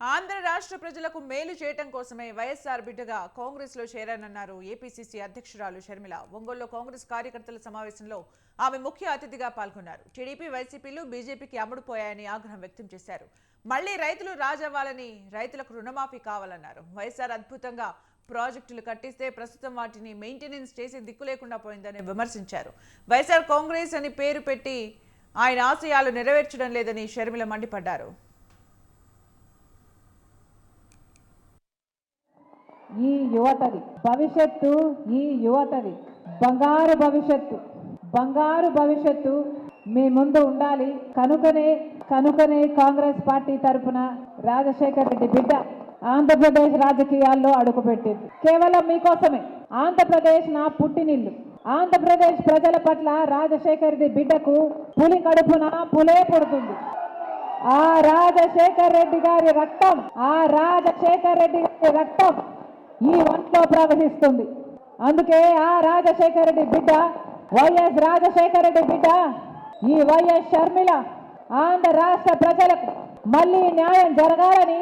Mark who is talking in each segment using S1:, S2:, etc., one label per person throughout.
S1: ఆంధ్ర రాష్ట్ర ప్రజలకు మేలు చేయటం కోసమే వైఎస్ఆర్ బిడ్డగా కాంగ్రెస్లో చేరానన్నారు ఏపీసీసీ అధ్యక్షురాలు షర్మిల. ఒంగోలులో కాంగ్రెస్ కార్యకర్తల సమావేశంలో ఆమె ముఖ్య అతిథిగా పాల్గొన్నారు. టీడీపీ వైసీపీలు బీజేపీకి అమ్ముడుపోయాయని ఆగ్రహం వ్యక్తం చేశారు. మళ్ళీ రైతులు రాజవ్వాలని రైతులకు రుణమాఫీ కావాలన్నారు. వైఎస్ఆర్ అద్భుతంగా ప్రాజెక్టులు కట్టిస్తే ప్రస్తుతం వాటిని మెయింటెనెన్స్ చేసే దిక్కు లేకుండా పోయిందని విమర్శించారు. వైఎస్ఆర్ కాంగ్రెస్ అని పేరు పెట్టి ఆయన ఆశయాలు నెరవేర్చడం లేదని షర్మిల మండిపడ్డారు.
S2: ఈ యువతది. భవిష్యత్తు ఈ యువతది. బంగారు భవిష్యత్తు. బంగారు భవిష్యత్తు మీ ముందు ఉండాలి. కనుకనే కనుకనే కాంగ్రెస్ పార్టీ తరపున రాజశేఖర్ రెడ్డి బిడ్డ ఆంధ్రప్రదేశ్ రాజకీయాల్లో అడుగుపెట్టింది. కేవలం మీకోసమే. ఆంధ్రప్రదేశ్ నా పుట్టినిల్లు. ఆంధ్రప్రదేశ్ ప్రజల పట్ల రాజశేఖర్ రెడ్డి బిడ్డకు పులి కడుపున పులే పుడుతుంది. ఆ రాజశేఖర్ రెడ్డి గారి రక్తం ఆ రాజశేఖర్ రెడ్డి గారి రక్తం ఈ ఒంట్లో ప్రవహిస్తుంది. అందుకే ఆ రాజశేఖర్ రెడ్డి బిడ్డ వైఎస్ రాజశేఖర్ రెడ్డి బిడ్డ ఈ వైఎస్ షర్మిల ఆంధ్ర రాష్ట్ర ప్రజలకు మళ్ళీ న్యాయం జరగాలని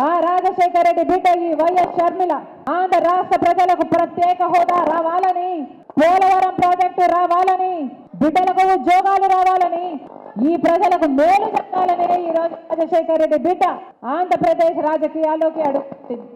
S2: ఆ రాజశేఖర్ రెడ్డి బిడ్డ ఈ వైఎస్ షర్మిల ఆంధ్ర రాష్ట్ర ప్రజలకు ప్రత్యేక హోదా రావాలని పోలవరం ప్రాజెక్టు రావాలని బిడ్డలకు ఉద్యోగాలు రావాలని ఈ ప్రజలకు మేలు జరగాలని ఈ రోజు రాజశేఖర్ రెడ్డి బిడ్డ ఆంధ్రప్రదేశ్ రాజకీయాల్లోకి అడుగుతుంది